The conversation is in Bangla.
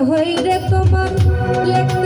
হই রে তোমার লেখা